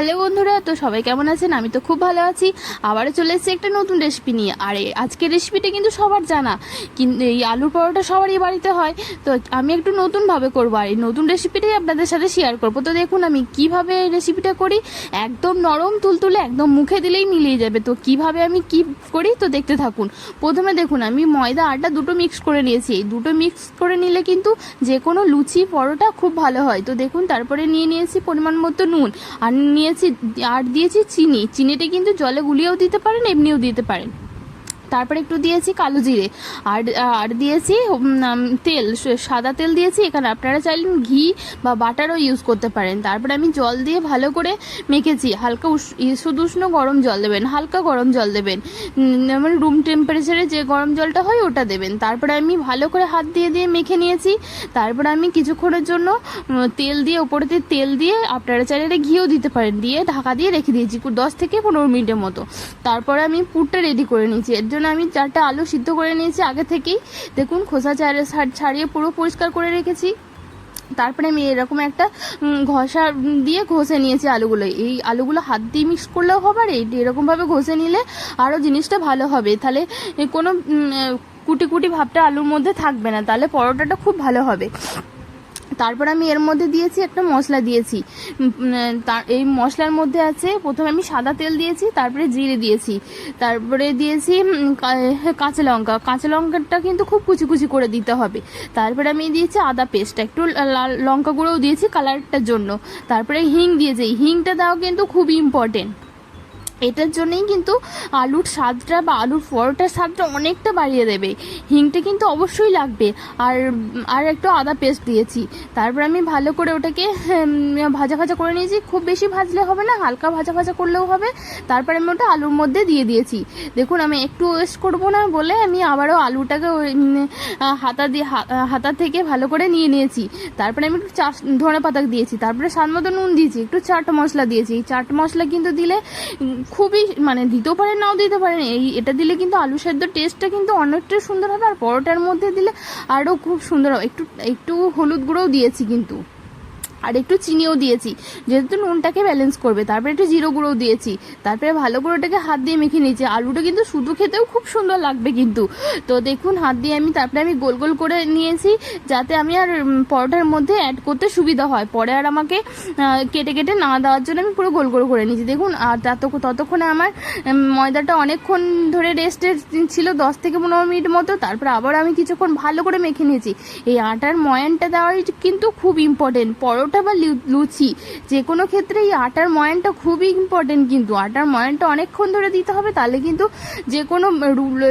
Hello বন্ধুরা, তো সবাই কেমন আছেন? আমি তো খুব ভালো আছি। আবারও চলে এসেছি একটা নতুন রেসিপি নিয়ে। আর আজকের রেসিপিটা কিন্তু সবার জানা। কিন্তু এই আলুর পরোটা সবারই বাড়িতে হয়। তো আমি একটু নতুনভাবে করব। আর এই নতুন রেসিপিটাই আপনাদের সাথে শেয়ার করব। তো দেখুন, আমি কীভাবে এই রেসিপিটা করি? একদম নরম তুলতুলে, একদম মুখে দিলেই মিলিয়ে যাবে। তো কীভাবে আমি কি করি? তো দেখতে থাকুন। প্রথমে দেখুন, আমি ময়দা আটা দুটো মিক্স করে নিয়েছি। এই দুটো মিক্স করে নিলে কিন্তু যে কোনো লুচি পরোটা খুব ভালো হয়। তো দেখুন, তারপরে নিয়ে নিয়েছি পরিমাণ মতো নুন। আর নিয়েছি আর দিয়েছি চিনি। চিনিটা কিন্তু জলে গুলিয়েও দিতে পারেন এমনিও দিতে পারেন। তারপরে একটু দিয়েছি কালো জিরে। আর আর দিয়েছি তেল সাদা তেল দিয়েছি। এখানে আপনারা চাইলেন ঘি বা বাটারও ইউজ করতে পারেন। তারপরে আমি জল দিয়ে ভালো করে মেখেছি। হালকা শুধু উষ্ণ গরম জল দেবেন, হালকা গরম জল দেবেন। মানে রুম টেম্পারেচারে যে গরম জলটা হয় ওটা দেবেন। তারপরে আমি ভালো করে হাত দিয়ে দিয়ে মেখে নিয়েছি। তারপরে আমি কিছুক্ষণের জন্য তেল দিয়ে ওপরেতে তেল দিয়ে আপনারা চাইলে ঘিও দিতে পারেন। দিয়ে ঢাকা দিয়ে রেখে দিয়েছি দশ থেকে পনেরো মিনিটের মতো। তারপরে আমি পুরটা রেডি করে নিয়েছি। এর জন্য আমি চারটা আলু সিদ্ধ করে নিয়েছি আগে থেকেই। দেখুন, খোসা ছাড়িয়ে ছাড়িয়ে পুরো পরিষ্কার করে রেখেছি। তারপরে আমি এরকম একটা ঘষা দিয়ে ঘষে নিয়েছি আলুগুলো। এই আলুগুলো হাত দিয়ে মিক্স করলেও হবে আর এরকমভাবে ঘষে নিলে আরও জিনিসটা ভালো হবে। তাহলে কোনো কুটি কুটি ভাবটা আলুর মধ্যে থাকবে না। তাহলে পরোটাটা খুব ভালো হবে। তারপর আমি এর মধ্যে দিয়েছি একটা মশলা দিয়েছি। এই মশলার মধ্যে আছে, প্রথমে আমি সাদা তেল দিয়েছি, তারপরে জিরে দিয়েছি। তারপরে দিয়েছি কাঁচা লঙ্কা। কাঁচা লঙ্কাটা কিন্তু খুব কুচি কুচি করে দিতে হবে। তারপরে আমি দিয়েছি আদা পেস্ট। একটু লাল লঙ্কা গুঁড়োও দিয়েছি কালারটার জন্য। তারপরে হিং দিয়েছি। হিংটা দেওয়া কিন্তু খুব ইম্পর্টেন্ট এটার জন্যই কিন্তু আলুর স্বাদটা বা আলুর পরোটার স্বাদটা অনেকটা বাড়িয়ে দেবে। হিংটা কিন্তু অবশ্যই লাগবে। আর আর একটু আদা পেস্ট দিয়েছি। তারপর আমি ভালো করে ওটাকে ভাজা ভাজা করে নিয়েছি। খুব বেশি ভাজলে হবে না, হালকা ভাজা ভাজা করলেও হবে। তারপর আমি ওটা আলুর মধ্যে দিয়ে দিয়েছি। দেখুন, আমি একটু ওয়েস্ট করব না বলে আমি আবারও আলুটাকে হাতা দিয়ে হাতা থেকে ভালো করে নিয়ে নিয়েছি। তারপরে আমি একটু চাষ ধনে পাতা দিয়েছি। তারপরে স্বাদ মতো নুন দিয়েছি। একটু চাট মশলা দিয়েছি। এই চাট মশলা কিন্তু দিলে খুবই মানে দিতেও পারেন, নাও দিতে পারেন। এই, এটা দিলে কিন্তু আলু সেদ্ধ টেস্টটা কিন্তু অনেকটাই সুন্দর হবে, আর পরোটার মধ্যে দিলে আরও খুব সুন্দর হবে। একটু একটু হলুদ গুঁড়োও দিয়েছি কিন্তু। আর একটু চিনিও দিয়েছি। যেহেতু নুনটাকে ব্যালেন্স করবে, তারপরে একটু জিরো গুঁড়োও দিয়েছি। তারপরে ভালো করে ওটাকে হাত দিয়ে মেখে নিয়েছি। আলুটা কিন্তু শুধু খেতেও খুব সুন্দর লাগবে কিন্তু। তো দেখুন, হাত দিয়ে আমি তারপরে আমি গোল গোল করে নিয়েছি, যাতে আমি আর পরোটার মধ্যে অ্যাড করতে সুবিধা হয়। পরে আর আমাকে কেটে কেটে না দেওয়ার জন্য আমি পুরো গোল গোল করে নিয়েছি। দেখুন, আর তত, ততক্ষণে আমার ময়দাটা অনেকক্ষণ ধরে রেস্টে ছিল, দশ থেকে পনেরো মিনিট মতো। তারপরে আবার আমি কিছুক্ষণ ভালো করে মেখে নিয়েছি। এই আটার ময়ানটা দেওয়ার কিন্তু খুব ইম্পর্টেন্ট পরোটা বা লু- লুচি, যে কোনো ক্ষেত্রে এই আটার ময়নটা খুবই ইম্পর্টেন্ট কিন্তু। আটার ময়নটা অনেকক্ষণ ধরে দিতে হবে, তাহলে কিন্তু যে কোনো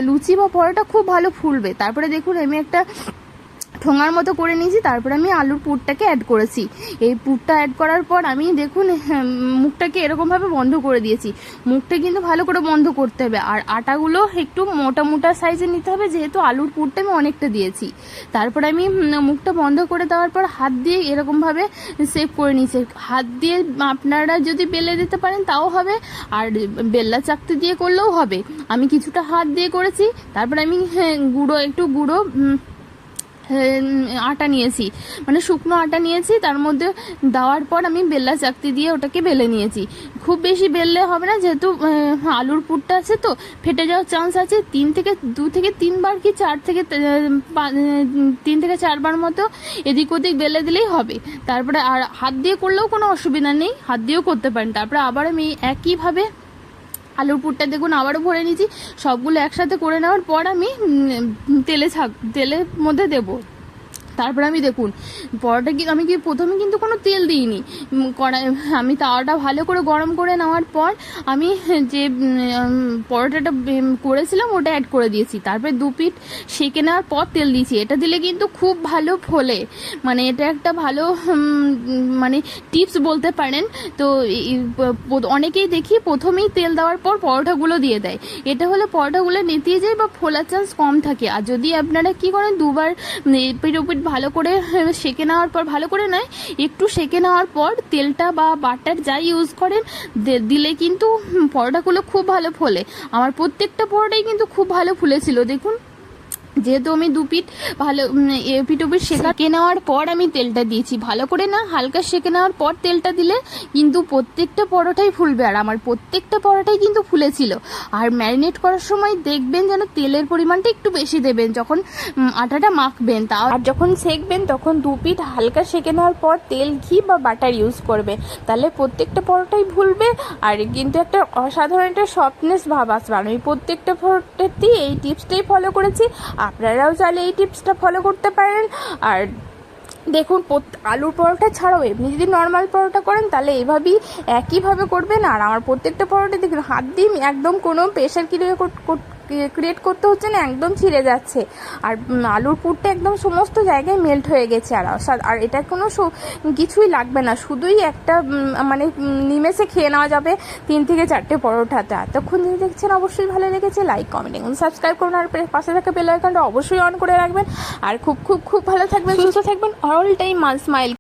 লুচি বা পরোটা খুব ভালো ফুলবে। তারপরে দেখুন, আমি একটা ঠোঙার মতো করে নিয়েছি তারপরে আমি আলুর পুরটাকে অ্যাড করেছি। এই পুরটা অ্যাড করার পর আমি দেখুন হ্যাঁ, মুখটাকে এরকমভাবে বন্ধ করে দিয়েছি। মুখটা কিন্তু ভালো করে বন্ধ করতে হবে আর আটাগুলো একটু মোটা মোটা সাইজে নিতে হবে যেহেতু আলুর পুরটা আমি অনেকটা দিয়েছি। তারপর আমি মুখটা বন্ধ করে দেওয়ার পর হাত দিয়ে এরকমভাবে সেভ করে নিয়েছি। হাত দিয়ে আপনারা যদি বেলে দিতে পারেন তাও হবে আর বেল্লা চাকতি দিয়ে করলেও হবে। আমি কিছুটা হাত দিয়ে করেছি তারপর আমি হ্যাঁ, গুঁড়ো একটু গুঁড়ো আটা নিয়েছি। মানে শুকনো আটা নিয়েছি, তার মধ্যে দেওয়ার পর আমি বেল্লা চাকতি দিয়ে ওটাকে বেলে নিয়েছি। খুব বেশি বেললে হবে না, যেহেতু আলুর পুরটা আছে তো, ফেটে যাওয়ার চান্স আছে। তিন থেকে, দু থেকে তিনবার কি চার থেকে তিন থেকে চারবার মতো এদিক ওদিক বেলে দিলেই হবে। তারপরে আর হাত দিয়ে করলেও কোনো অসুবিধা নেই, হাত দিয়েও করতে পারেন। তারপরে আবার আমি একইভাবে আলুর পুরটা দেখুন, আবারও ভরে নিয়েছি। সবগুলো একসাথে করে নেওয়ার পর আমি তেলে ছাক, তেলের মধ্যে দেবো। তারপর আমি দেখুন, পরোটা কি, আমি কি প্রথমে কিন্তু কোনো তেল দিইনি। কড়াই, আমি তাওয়াটা ভালো করে গরম করে নেওয়ার পর আমি যে পরোটাটা করেছিলাম ওটা অ্যাড করে দিয়েছি। তারপরে দু পিঠ সেঁকে নেওয়ার পর তেল দিয়েছি। এটা দিলে কিন্তু খুব ভালো ফোলে। মানে এটা একটা ভালো মানে টিপস বলতে পারেন। তো অনেকেই দেখি প্রথমেই তেল দেওয়ার পর পরোটাগুলো দিয়ে দেয়। এটা হলে পরোটাগুলো নেতিয়ে যায় বা ফোলার চান্স কম থাকে। আর যদি আপনারা কি করেন, দুবার ওপিট ভালো করে সেঁকে নেওয়ার পর, ভালো করে নয়, একটু সেঁকে নেওয়ার পর তেলটা বা বাটার যাই ইউজ করেন দিলে কিন্তু পরোটাগুলো খুব ভালো ফোলে। আমার প্রত্যেকটা পরোটাই কিন্তু খুব ভালো ফুলেছিল, দেখুন। যেহেতু আমি দু পিঠ ভালো এপিট ওপিট সেঁকে নেওয়ার পর আমি তেলটা দিয়েছি। ভালো করে না, হালকা সেঁকে নেওয়ার পর তেলটা দিলে কিন্তু প্রত্যেকটা পরোটাই ফুলবে। আর আমার প্রত্যেকটা পরোটাই কিন্তু ফুলেছিল। আর ম্যারিনেট করার সময় দেখবেন যেন তেলের পরিমাণটা একটু বেশি দেবেন যখন আটাটা মাখবেন। তা আর যখন সেঁকবেন, তখন দু পিঠ হালকা সেঁকে নেওয়ার পর তেল, ঘি বা বাটার ইউজ করবে। তাহলে প্রত্যেকটা পরোটাই ভুলবে আর কিন্তু একটা অসাধারণ একটা সফটনেস ভাব আসবে। আমি প্রত্যেকটা পরোটাতেই এই টিপসটাই ফলো করেছি। আপনারাও চাইলে এই টিপসটা ফলো করতে পারেন। আর দেখুন আলুর পরোটা ছাড়াও এমনি যদি নর্মাল পরোটা করেন, তাহলে এভাবেই একইভাবে করবেন। আর আমার প্রত্যেকটা পরোটা দেখুন, হাত দিয়ে একদম কোনো প্রেশার ক্রিয়েট ক্রিয়েট করতে হচ্ছে না একদম ছিঁড়ে যাচ্ছে। আর আলুর পুরটা একদম সমস্ত জায়গায় মেল্ট হয়ে গেছে আর আর এটা কোনো কিছুই লাগবে না। শুধুই একটা মানে নিমেষে খেয়ে নেওয়া যাবে তিন থেকে চারটে পরোটাতে এতক্ষণ যদি দেখছেন অবশ্যই ভালো লেগেছে লাইক কমেন্ট এবং সাবস্ক্রাইব করুন। আর পাশে থাকা বেল আইকনটা অবশ্যই অন করে রাখবেন। আর খুব খুব খুব ভালো থাকবেন সুস্থ থাকবেন। All time smile